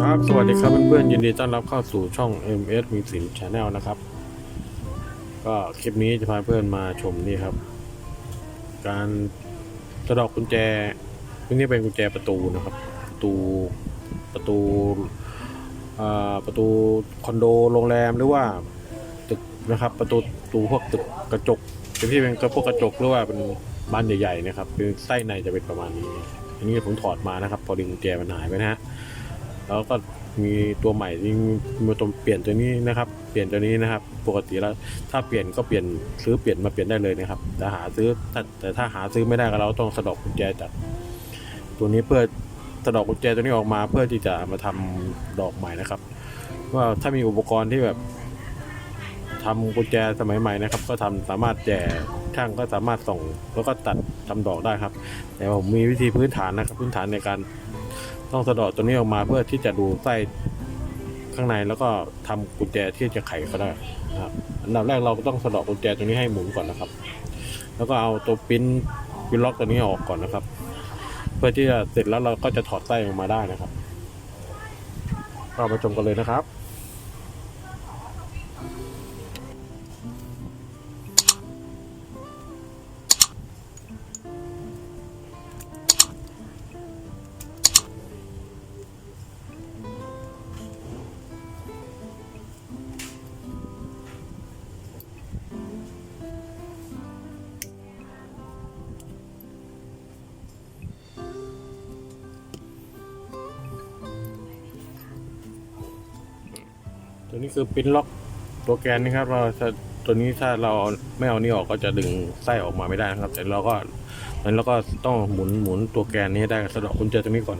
ครับ สวัสดีครับเพื่อนๆยินดีต้อนรับเข้าสู่ช่อง MS มีสิน Channel นะครับ ก็คลิปนี้จะพาเพื่อนมาชมนี่ครับ การสะดอกกุญแจพวกนี้เป็นกุญแจประตูนะครับ ประตูประตูอ่าประตูคอนโดโรงแรมหรือว่าตึกนะครับ ประตูประตูพวกตึกกระจกที่เป็นกระพวกกระจกหรือว่าเป็นบ้านใหญ่ๆนะครับคือไส้ในจะเป็นประมาณนี้ อันนี้ผมถอดมานะครับ พอดึงกุญแจมันหายไปนะฮะแล้วก็มีตัวใหม่ที่มีตัวเปลี่ยนตัวนี้นะครับ เปลี่ยนตัวนี้นะครับ ปกติแล้วถ้าเปลี่ยนก็เปลี่ยนซื้อเปลี่ยนมาเปลี่ยนได้เลยนะครับแต่หาซื้อแต่ถ้าหาซื้อไม่ได้ก็เราต้องสะดอกกุญแจจากตัวนี้เพื่อสะดอกกุญแจตัวนี้ออกมา เพื่อที่จะมาทำดอกใหม่นะครับว่าถ้ามีอุปกรณ์ที่แบบทำกุญแจสมัยใหม่นะครับ ก็ทำสามารถแจช่างก็สามารถส่ง แล้วก็ตัด ทำดอกได้ครับ แต่ผมมีวิธีพื้นฐานนะครับ พื้นฐานในการต้องสะดอกตัวนี้ออกมาเพื่อที่จะดูไส้ข้างในแล้วก็ทำกุญแจที่จะไขก็ได้นะครับอันดับแรกเราก็ต้องสะดอกกุญแจตัวนี้ให้หมุนก่อนนะครับ แล้วก็เอาตัวปิ้นปิ้นล็อกตัวนี้ออกก่อนนะครับ เพื่อที่จะเสร็จแล้วเราก็จะถอดไส้ออกมาได้นะครับเรามาชมกันเลยนะครับ ตัวนี้คือปิ้นล็อกตัวแกนนี่ครับ เราจะตัวนี้ถ้าเราไม่เอานี่ออกก็จะดึงไส้ออกมาไม่ได้นะครับ แต่เราก็นั้นเราก็ต้องหมุนหมุนตัวแกนนี้ได้สะดอกกุญแจตัวนี้ก่อน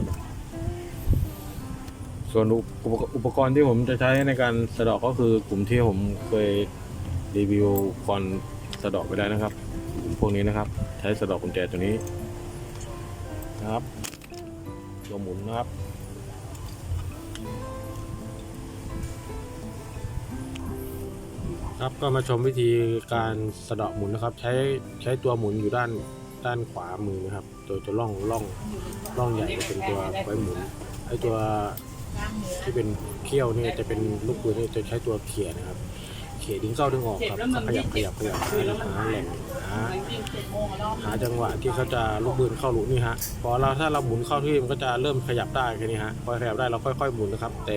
ส่วนอุปอุปกรณ์ที่ผมจะใช้ในการสะดอกก็คือกลุ่มที่ผมเคยรีวิวก่อนสะดอกไปได้นะครับกลุ่มพวกนี้นะครับ ใช้สะดอกกุญแจตัวนี้นะครับตัวหมุนนะครับ ครับก็มาชมวิธีการสะเดาะหมุนนะครับ ใช้ใช้ตัวหมุนอยู่ด้านด้านขวามือนะครับ ตัวตัวร่องร่องร่องใหญ่จะเป็นตัวไว้หมุนไอตัวที่เป็นเขี้ยวนี่จะเป็นลูกปืนนี่จะใช้ตัวเขี่ยนะครับ ดึงเข้าดึงออกครับขยับขยับขยับหาหาแหล่งหาหาจังหวะที่เขาจะลูกปืนเข้าลูกนี่ฮะพอเราถ้าเราหมุนเข้าที่มันก็จะเริ่มขยับได้แค่นี้ฮะพอขยับได้เราค่อยๆหมุนนะครับ แต่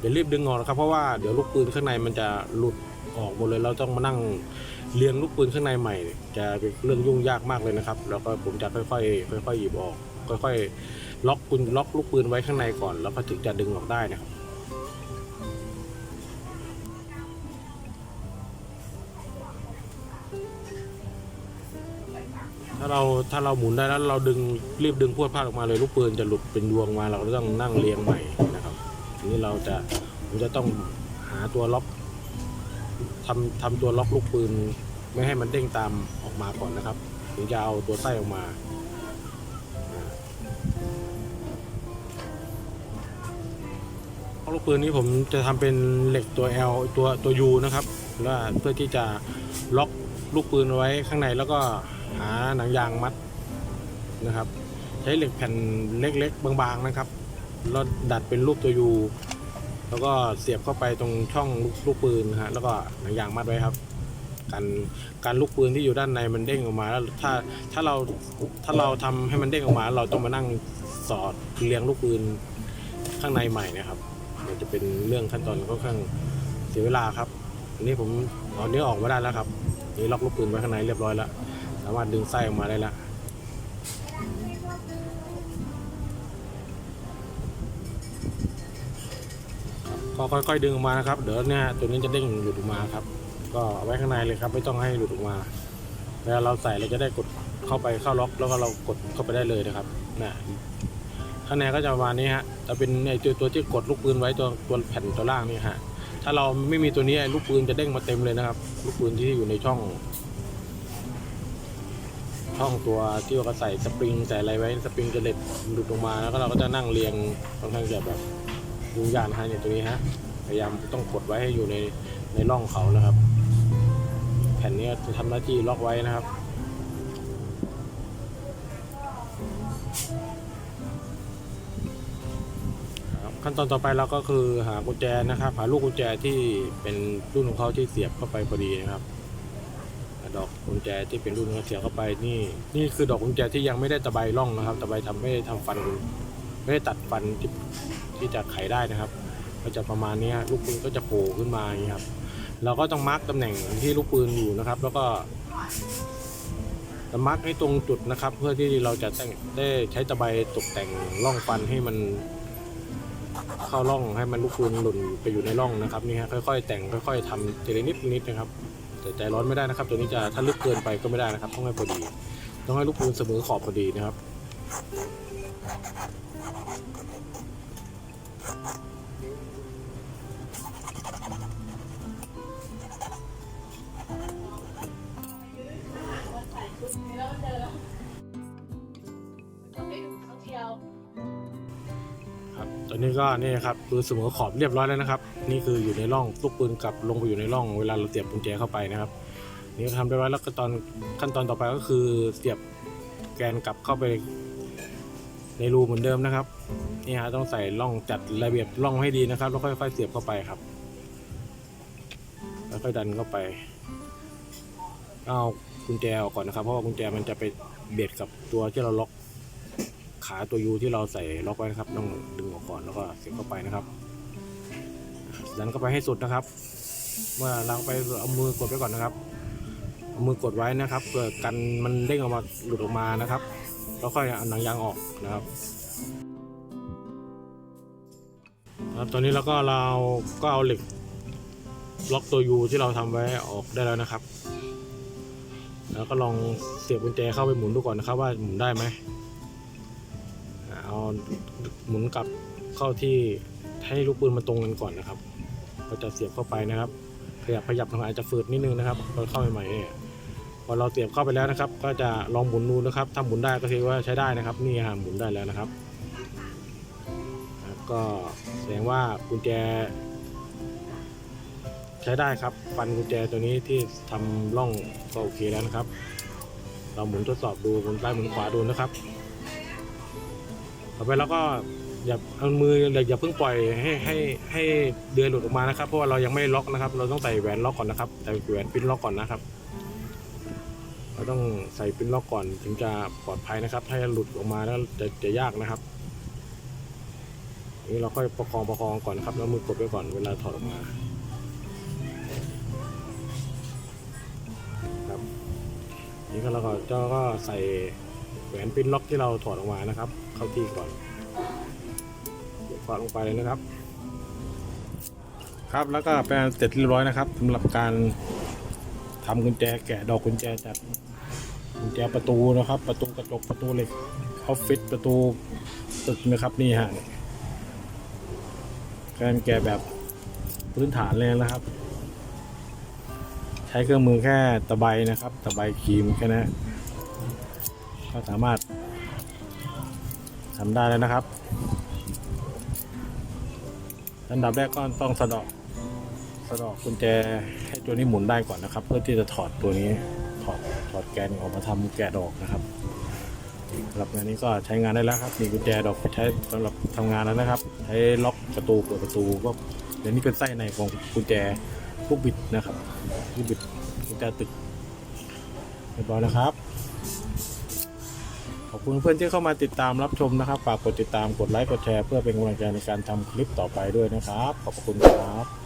อย่ารีบดึงออกนะครับเพราะว่าเดี๋ยวลูกปืนข้างในมันจะหลุดออกหมดเลยเราต้องมานั่งเรียงลูกปืนข้างในใหม่ จะเป็นเรื่องยุ่งยากมากเลยนะครับแล้วก็ผมจะค่อยๆค่อยๆหยิบออก ค่อยๆล็อกปืนล็อกลูกปืนไว้ข้างในก่อน แล้วก็ถึงจะดึงออกได้นะครับาเราถ้าเราหมุนได้แล้วเราดึงรีบดึงพวดพลาดออกมาเลยลูกปืนจะหลุดเป็นดวงมาเราก็ต้องนั่งเรียงใหม่นะครับทีนี้เราจะผมจะต้องหาตัวล็อกทำทำตัวล็อกลูกปืน ไม่ให้มันเด้งตามออกมาก่อนนะครับถึงจะเอาตัวไส้ออกมาลูกปืนนี้ผมจะทำเป็นเหล็กตัว L ตัวตัว U นะครับแล้วเพื่อที่จะล็อกลูกปืนไว้ข้างในแล้วก็ หาหนังยางมัดนะครับ ใช้เหล็กแผ่นเล็กๆ บางๆนะครับแล้วดัดเป็นรูปตัว U แล้วก็เสียบเข้าไปตรงช่องลูกลูกปืนนะฮะแล้วก็หนังยางมัดไว้ครับการการลูกปืนที่อยู่ด้านในมันเด้งออกมาแล้วถ้าถ้าเราถ้าเราทำให้มันเด้งออกมา เราต้องมานั่งสอดเรียงลูกปืนข้างในใหม่นะครับมันจะเป็นเรื่องขั้นตอนค่อนข้างเสียเวลาครับอันนี้ผมเอาเนื้อออกมาได้แล้วครับนี่ล็อกลูกปืนไว้ข้างในเรียบร้อยแล้ว สามารถดึงไส้ออกมาได้ล้วก็ค่อยๆดึงออกมานะครับ เดี๋ยวเนี่ยตัวนี้จะเด้งหลุดออกมาครับ ก็เอาไว้ข้างในเลยครับ ไม่ต้องให้หลุดออกมาเวลาเราใส่เราจะได้กดเข้าไปเข้าล็อก แล้วก็เรากดเข้าไปได้เลยนะครับนะข้างในก็จะประมาณนี้ฮะจะเป็นไอ้ตัวตัวที่กดลูกปืนไว้ตัวตัวแผ่นตัวล่างนี่ฮะถ้าเราไม่มีตัวนี้ลูกปืนจะเด้งมาเต็มเลยนะครับ ลูกปืนที่อยู่ในช่อง ช่องตัวที่เราใส่สปริงใส่อะไรไว้สปริงจะเล็ดหลุดออกมาแล้วก็เราก็จะนั่งเรียงค่อนข้างจะแบบยุ่งยากนะฮะเนี่ยตัวนี้ฮะพยายามต้องกดไว้ให้อยู่ในในร่องเขานะครับ แผ่นนี้จะทำหน้าที่ล็อกไว้นะครับขั้นตอนต่อไปเราก็คือหากุญแจนะครับ หาลูกกุญแจที่เป็นรุ่นของเขาที่เสียบเข้าไปพอดีนะครับ ดอกกุญแจที่เป็นรุ่นเขาเสียเข้าไปนี่ นี่คือดอกกุญแจที่ยังไม่ได้ตะไบร่องนะครับตะไบทำไม่ได้ทำฟันไม่ได้ตัดฟันที่ที่จะไขได้นะครับ ก็จะประมาณนี้ลูกปืนก็จะโผล่ขึ้นมาอย่างนี้ครับ เราก็ต้องมาร์กตำแหน่งที่ลูกปืนอยู่นะครับ แล้วก็มาร์กให้ตรงจุดนะครับ เพื่อที่เราจะแต่งได้ใช้ตะไบตกแต่งร่องฟันให้มันเข้าร่องให้มันลูกปืนหล่นไปอยู่ในร่องนะครับนี่ฮะค่อยๆ แต่งค่อย ๆทำทีละนิดนิดนะครับ แต่ใจร้อนไม่ได้นะครับ ตัวนี้จะถ้าลึกเกินไปก็ไม่ได้นะครับ ต้องให้พอดี ต้องให้ลูกปืนเสมอขอบพอดีนะครับ ตอนนี้ก็นี่นะครับคือเสมอขอบเรียบร้อยแล้วนะครับ นี่คืออยู่ในร่องลูกปืนกลับลงไปอยู่ในร่องเวลาเราเสียบกุญแจเข้าไปนะครับ นี่ทำได้ไว้แล้วก็ตอนขั้นตอนต่อไปก็คือเสียบแกนกลับเข้าไปในรูเหมือนเดิมนะครับนี่ฮะต้องใส่ร่องจัดระเบียบร่องให้ดีนะครับแล้วค่อยๆเสียบเข้าไปครับแล้วค่อยดันเข้าไปเอากุญแจออกก่อนนะครับ เพราะว่ากุญแจมันจะไปเบียดกับตัวที่เราล็อก ขาตัวยูที่เราใส่ล็อกไว้นะครับ ต้องดึงออกก่อนแล้วก็เสียบเข้าไปนะครับดันเข้าไปให้สุดนะครับ เมื่อเราไปเอามือกดไว้ก่อนนะครับเอามือกดไว้นะครับเพื่อกันมันเด้งออกมาหลุดออกมานะครับแล้วค่อยเอาหนังยางออกนะครับครับตอนนี้เราก็เราก็เอาเหล็กล็อกตัวยูที่เราทำไว้ออกได้แล้วนะครับ แล้วก็ลองเสียบกุญแจเข้าไปหมุนดูก่อนนะครับ ว่าหมุนได้ไหม หมุนกลับเข้าที่ให้ลูกปืนมาตรงกันก่อนนะครับก็จะเสียบเข้าไปนะครับ ขยับขยับทางอาจจะฝืดนิดนึงนะครับตอนเข้าใหม่ๆเนี่ยพอเราเสียบเข้าไปแล้วนะครับ ก็จะลองหมุนดูนะครับ ถ้าหมุนได้ก็ถือว่าใช้ได้นะครับ นี่ฮะหมุนได้แล้วนะครับ ก็แสดงว่ากุญแจ ใช้ได้ครับฟันกุญแจตัวนี้ที่ทำร่องก็โอเคแล้วนะครับ เราหมุนทดสอบดูหมุนซ้ายหมุนขวาดูนะครับ ต่อไปเราก็อย่าเอามืออย่าเพิ่งปล่อยให้ให้ให้เดือยหลุดออกมานะครับเพราะว่าเรายังไม่ล็อกนะครับ เราต้องใส่แหวนล็อกก่อนนะครับใส่แหวนปิ้นล็อกก่อนนะครับ เราต้องใส่ปิ้นล็อกก่อนถึงจะปลอดภัยนะครับ ถ้าหลุดออกมาแล้วจะจะยากนะครับนี้เราค่อยประคองประคองก่อนนะครับแล้วมือกดไว้ก่อนเวลาถอดออกมาครับนี่ก็เราก็เจ้าก็ใส่ หวนปิ้นล็อกที่เราถอดออกมานะครับ เข้าที่ก่อนเดี๋ยวฟาดลงไปเลยนะครับ ครับแล้วก็เป็นเสร็จเรียบร้อยนะครับสำหรับการทำกุญแจแกะดอกกุญแจจากกุญแจประตูนะครับ ประตูกระจกประตูเหล็กออฟฟิศประตูตึกนะครับนี่ฮะการแกะแบบพื้นฐานเลยนะครับ ใช้เครื่องมือแค่ตะไบนะครับ ตะไบครีมแค่นั้น ก็สามารถทำได้แล้วนะครับอันดับแรกก็ต้องสะเดอกสะเดอกกุญแจให้ตัวนี้หมุนได้ก่อนนะครับ เพื่อที่จะถอดตัวนี้ถอดถอดแกนออกมาทำแกะดอกนะครับสำหรับงานนี้ก็ใช้งานได้แล้วครับ มีกุญแจดอกใช้สำหรับทำงานแล้วนะครับ ใช้ล็อกประตูเปิดประตูก็เดี๋ยวนี้เป็นไส้ในของกุญแจลูกบิดนะครับลูกบิดกุญแจตึกเรียบร้อยนะครับ ขอบคุณเพื่อนที่เข้ามาติดตามรับชมนะครับ ฝากกดติดตามกดไลค์กดแชร์เพื่อเป็นกำลังใจในการทำคลิปต่อไปด้วยนะครับ ขอบคุณครับ